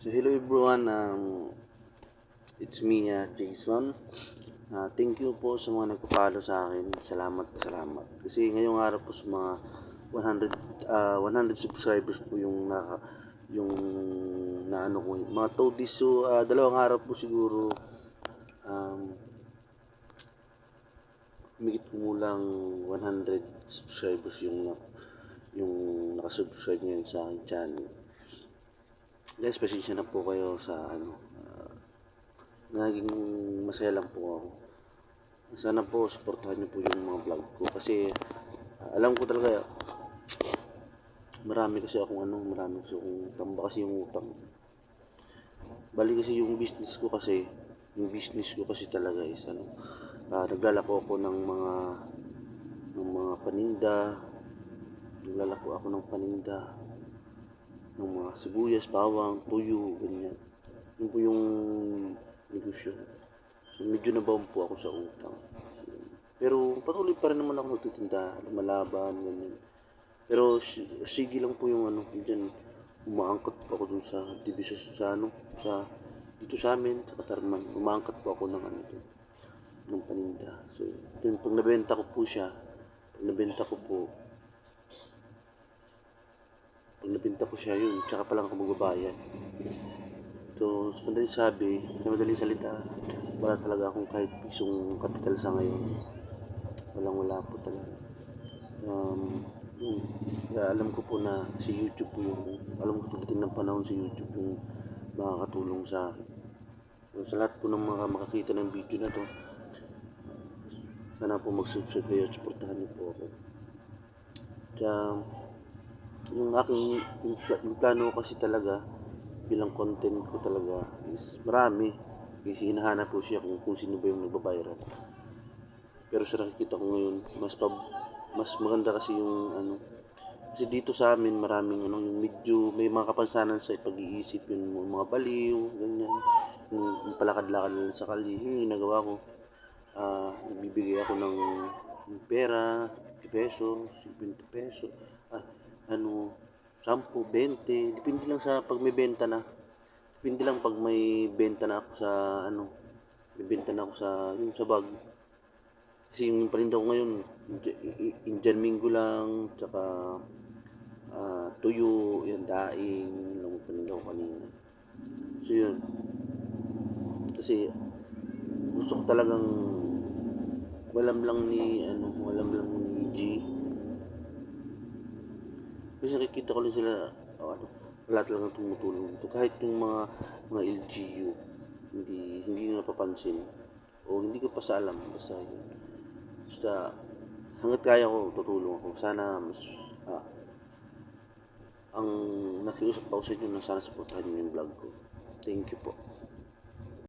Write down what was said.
So hello everyone, um, it's me, uh, Jason. Uh, thank you po sa mga nagpapalo sa akin. Salamat po, salamat. Kasi ngayong araw po sa mga 100 uh, 100 subscribers po yung naka yung naano ko mga toadies so uh, dalawang araw po siguro um, humigit kumulang 100 subscribers yung yung nakasubscribe ngayon sa aking channel. Guys, pasensya na po kayo sa ano. Uh, naging masaya lang po ako. Sana po suportahan niyo po yung mga vlog ko kasi uh, alam ko talaga marami kasi akong ano, marami kasi akong tamba kasi yung utang. Bali kasi yung business ko kasi, yung business ko kasi talaga is ano, uh, naglalako ako ng mga ng mga paninda, naglalako ako ng paninda, ng mga sibuyas, bawang, tuyo, ganyan. Yun po yung negosyo. So, medyo nabaon po ako sa utang. Pero patuloy pa rin naman ako nagtitinda, lumalaban, ganyan. Pero si- sige lang po yung ano, dyan, umaangkat po ako dun sa division sa ano, sa dito sa amin, sa Katarman, umaangkat po ako ng ano dun, ng paninda. So, yun, pag nabenta ko po siya, pag nabenta ko po, pag nabenta ko siya yun, tsaka pa lang ako magbabayad. So, sa madaling sabi, sa madaling salita, wala talaga akong kahit pisong kapital sa ngayon. Walang wala po talaga. Um, yun. Kaya alam ko po na si YouTube po yung, alam ko pagdating ng panahon si YouTube yung makakatulong sa akin. So, sa lahat po ng mga makakita ng video na to, sana po mag-subscribe kayo at supportahan niyo po ako. Kaya, yung aking yung, yung plano ko kasi talaga bilang content ko talaga is marami. Kasi hinahanap po siya kung, kung sino ba yung nagbabayran pero sa nakikita ko ngayon mas pab, mas maganda kasi yung ano kasi dito sa amin maraming ano yung medyo may mga kapansanan sa pag-iisip yung mga baliw ganyan. Yung, yung palakad-lakad lang sa kali yun yung ginagawa ko. Ah nagbibigay ako ng, ng pera 50 pesos 50 pesos ah, ano 10, 20 depende lang sa pag may benta na. Depende lang pag may benta na ako sa ano may benta na ako sa yung sa bag. Kasi yung paninda ko ngayon Indian Mingo lang tsaka ah, tuyo yan daing yun lang yung paninda ko kanina. So yun. Kasi gusto ko talagang walam lang ni ano walam lang ni G kasi nakikita ko lang sila oh, ano, wala talagang tumutulong dito. Kahit yung mga mga LGU hindi hindi nyo napapansin o hindi ko pa alam basta yun. Basta hanggat kaya ko tutulong ako. Sana mas ah, ang nakiusap ako sa inyo na sana supportahan nyo yung vlog ko. Thank you po